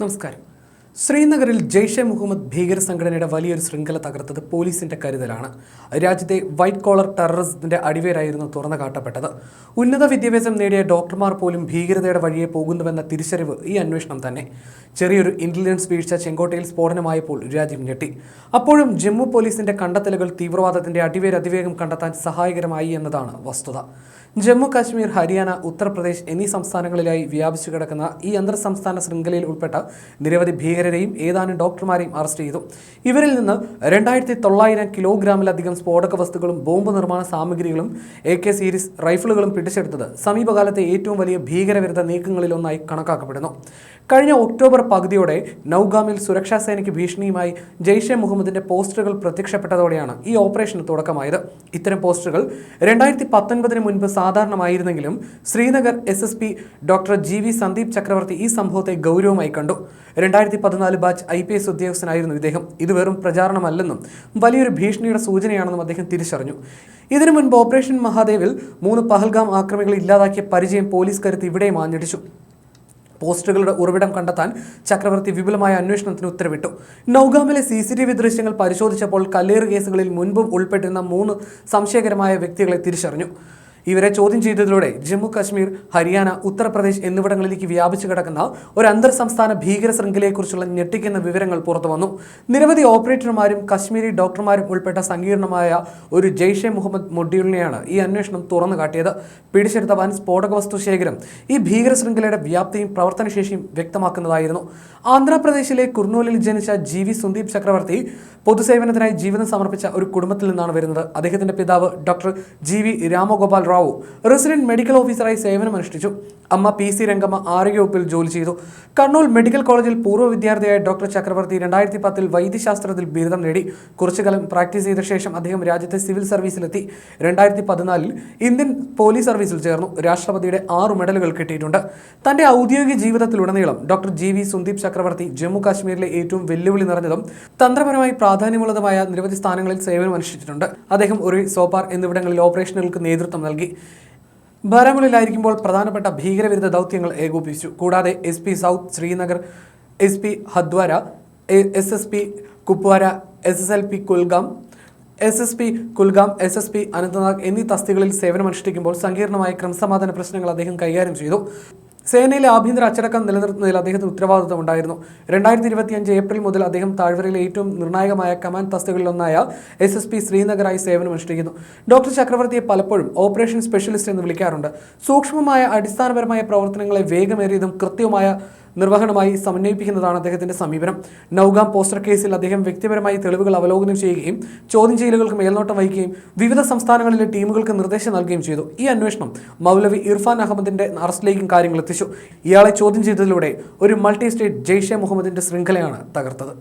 നമസ്കാരം. ശ്രീനഗറിൽ ജെയ്ഷെ മുഹമ്മദ് ഭീകര സംഘടനയുടെ വലിയൊരു ശൃംഖല തകർത്തത് പോലീസിന്റെ കരുതലാണ്. രാജ്യത്തെ വൈറ്റ് കോളർ ടെററിസത്തിന്റെ അടിവേരായിരുന്നു തുറന്നു കാട്ടപ്പെട്ടത്. ഉന്നത വിദ്യാഭ്യാസം നേടിയ ഡോക്ടർമാർ പോലും ഭീകരതയുടെ വഴിയെ പോകുന്നുവെന്ന തിരിച്ചറിവ് ഈ അന്വേഷണം തന്നെ. ചെറിയൊരു ഇന്റലിജൻസ് വീഴ്ച ചെങ്കോട്ടയിൽ സ്ഫോടനമായപ്പോൾ രാജ്യം ഞെട്ടി. അപ്പോഴും ജമ്മു പോലീസിന്റെ കണ്ടെത്തലുകൾ തീവ്രവാദത്തിന്റെ അടിവേരതിവേഗം കണ്ടെത്താൻ സഹായകരമായി എന്നതാണ് വസ്തുത. ജമ്മു കാശ്മീർ ഹരിയാന ഉത്തർപ്രദേശ് എന്നീ സംസ്ഥാനങ്ങളിലായി വ്യാപിച്ചു കിടക്കുന്ന ഈ അന്തർ സംസ്ഥാന ശൃംഖലയിൽ ഉൾപ്പെട്ട നിരവധി ഭീകരരെയും ഏതാനും ഡോക്ടർമാരെയും അറസ്റ്റ് ചെയ്തു. ഇവരിൽ നിന്ന് രണ്ടായിരത്തി തൊള്ളായിരം കിലോഗ്രാമിലധികം സ്ഫോടക വസ്തുക്കളും ബോംബ് നിർമ്മാണ സാമഗ്രികളും എ കെ സീരീസ് റൈഫിളുകളും പിടിച്ചെടുത്തത് സമീപകാലത്തെ ഏറ്റവും വലിയ ഭീകരവിരുദ്ധ നീക്കങ്ങളിലൊന്നായി കണക്കാക്കപ്പെടുന്നു. കഴിഞ്ഞ ഒക്ടോബർ പകുതിയോടെ നൌഗാമിൽ സുരക്ഷാ സേനയ്ക്ക് ഭീഷണിയുമായി ജെയ്ഷെ മുഹമ്മദിന്റെ പോസ്റ്ററുകൾ പ്രത്യക്ഷപ്പെട്ടതോടെയാണ് ഈ ഓപ്പറേഷന് തുടക്കമായത്. ഇത്തരം പോസ്റ്ററുകൾ രണ്ടായിരത്തി പത്തൊൻപതിന് മുൻപ് സാധാരണമായിരുന്നെങ്കിലും Srinagar S S P doctor G V Sandeep Chakravarthy ഈ സംഭവത്തെ ഗൗരവമായി കണ്ടു. രണ്ടായിരത്തി പതിനാല് ബാച്ച് ഐ പി എസ് ഉദ്യോഗസ്ഥനായിരുന്നു ഇദ്ദേഹം. ഇത് വെറും പ്രചാരണമല്ലെന്നും വലിയൊരു ഭീഷണിയുടെ സൂചനയാണെന്നും അദ്ദേഹം തിരിച്ചറിഞ്ഞു. ഇതിനു മുൻപ് ഓപ്പറേഷൻ മഹാദേവിൽ മൂന്ന് പഹൽഗാം ആക്രമികളെ ഇല്ലാതാക്കിയ പരിചയം പോലീസ് കരുത്ത് ഇവിടെയും ആഞ്ഞടിച്ചു. പോസ്റ്ററുകളുടെ ഉറവിടം കണ്ടെത്താൻ ചക്രവർത്തി വിപുലമായ അന്വേഷണത്തിന് ഉത്തരവിട്ടു. നൌഗാമിലെ സി സി ടി വി ദൃശ്യങ്ങൾ പരിശോധിച്ചപ്പോൾ കല്ലേറ് കേസുകളിൽ മുൻപും ഉൾപ്പെട്ടിരുന്ന മൂന്ന് സംശയകരമായ വ്യക്തികളെ തിരിച്ചറിഞ്ഞു. ഇവരെ ചോദ്യം ചെയ്തതിലൂടെ ജമ്മു കാശ്മീർ ഹരിയാന ഉത്തർപ്രദേശ് എന്നിവിടങ്ങളിലേക്ക് വ്യാപിച്ചു കിടക്കുന്ന ഒരു അന്തർ സംസ്ഥാന ഭീകര ശൃംഖലയെക്കുറിച്ചുള്ള ഞെട്ടിക്കുന്ന വിവരങ്ങൾ പുറത്തു വന്നു. നിരവധി ഓപ്പറേറ്റർമാരും കശ്മീരി ഡോക്ടർമാരും ഉൾപ്പെട്ട സങ്കീർണമായ ഒരു ജെയ്ഷെ മുഹമ്മദ് മൊഡ്യൂളിനെയാണ് ഈ അന്വേഷണം തുറന്നു കാട്ടിയത്. പിടിച്ചെടുത്ത വൻ സ്ഫോടക വസ്തു ശേഖരം ഈ ഭീകര ശൃംഖലയുടെ വ്യാപ്തിയും പ്രവർത്തനശേഷിയും വ്യക്തമാക്കുന്നതായിരുന്നു. ആന്ധ്രാപ്രദേശിലെ കുർണൂലിൽ ജനിച്ച ജി വി സുന്ദീപ് ചക്രവർത്തി പൊതുസേവനത്തിനായി ജീവിതം സമർപ്പിച്ച ഒരു കുടുംബത്തിൽ നിന്നാണ് വരുന്നത്. അദ്ദേഹത്തിന്റെ പിതാവ് doctor G V Ramagopal Rao resident medical ഓഫീസറായി സേവനമനുഷ്ഠിച്ചു അമ്മ പി സി രംഗമ്മ ആരോഗ്യവകുപ്പിൽ ജോലി ചെയ്തു. കണ്ണൂർ മെഡിക്കൽ കോളേജിൽ പൂർവ വിദ്യാർത്ഥിയായ ഡോക്ടർ ചക്രവർത്തി രണ്ടായിരത്തി പത്തിൽ വൈദ്യശാസ്ത്രത്തിൽ ബിരുദം നേടി. കുറച്ചുകാലം പ്രാക്ടീസ് ചെയ്ത ശേഷം അദ്ദേഹം രാജ്യത്തെ സിവിൽ സർവീസിലെത്തി. രണ്ടായിരത്തി പതിനാലിൽ ഇന്ത്യൻ പോലീസ് സർവീസിൽ ചേർന്നു. രാഷ്ട്രപതിയുടെ ആറ് മെഡലുകൾ കിട്ടിയിട്ടുണ്ട്. തന്റെ ഔദ്യോഗിക ജീവിതത്തിലുടനീളം ഡോക്ടർ ജി വി സുന്ദീപ് ചക്രവർത്തി ജമ്മു കാശ്മീരിലെ ഏറ്റവും വെല്ലുവിളി നിറഞ്ഞതും തന്ത്രപരമായി പ്രാധാന്യമുള്ളതുമായ നിരവധി സ്ഥാനങ്ങളിൽ സേവനമനുഷ്ഠിച്ചിട്ടുണ്ട് അദ്ദേഹം ഒരു സോപ്പാർ എന്നിവിടങ്ങളിൽ ഓപ്പറേഷനുകൾക്ക് നേതൃത്വം നൽകി. ബാരാമുള്ളിലായിരിക്കുമ്പോൾ പ്രധാനപ്പെട്ട ഭീകരവിരുദ്ധ ദൗത്യങ്ങൾ ഏകോപിപ്പിച്ചു. കൂടാതെ S P south Srinagar S P Handwara S S P Kupwara S S L P Kulgam S S P Kulgam S S P Anantnag എന്നീ തസ്തികളിൽ സേവനമനുഷ്ഠിക്കുമ്പോൾ സങ്കീർണമായ ക്രമസമാധാന പ്രശ്നങ്ങൾ അദ്ദേഹം കൈകാര്യം ചെയ്തു. സേനയിലെ ആഭ്യന്തര അച്ചടക്കം നിലനിർത്തുന്നതിൽ അദ്ദേഹത്തിന് ഉത്തരവാദിത്തം ഉണ്ടായിരുന്നു. രണ്ടായിരത്തി ഇരുപത്തിയഞ്ച് ഏപ്രിൽ മുതൽ അദ്ദേഹം താഴ്വരയിലെ ഏറ്റവും നിർണായകമായ കമാൻഡ് തസ്തികളിലൊന്നായ എസ് എസ് പി ശ്രീനഗറായി സേവനമനുഷ്ഠിക്കുന്നു ഡോക്ടർ ചക്രവർത്തിയെ പലപ്പോഴും ഓപ്പറേഷൻ സ്പെഷ്യലിസ്റ്റ് എന്ന് വിളിക്കാറുണ്ട്. സൂക്ഷ്മമായ അടിസ്ഥാനപരമായ പ്രവർത്തനങ്ങളെ വേഗമേറിയതും കൃത്യവുമായ നിർവഹണമായി സമന്വയിപ്പിക്കുന്നതാണ് അദ്ദേഹത്തിന്റെ സമീപനം. നൌഗാം പോസ്റ്റർ കേസിൽ അദ്ദേഹം വ്യക്തിപരമായി തെളിവുകൾ അവലോകനം ചെയ്യുകയും ചോദ്യം ചെയ്യലുകൾക്ക് മേൽനോട്ടം വഹിക്കുകയും വിവിധ സംസ്ഥാനങ്ങളിലെ ടീമുകൾക്ക് നിർദ്ദേശം നൽകുകയും ചെയ്തു. ഈ അന്വേഷണം മൗലവി ഇർഫാൻ അഹമ്മദിന്റെ അറസ്റ്റിലേക്കും കാര്യങ്ങൾ എത്തിച്ചു. ഇയാളെ ചോദ്യം ചെയ്തതിലൂടെ ഒരു മൾട്ടി സ്റ്റേറ്റ് ജെയ്ഷെ മുഹമ്മദിന്റെ ശൃംഖലയാണ് തകർത്തത്.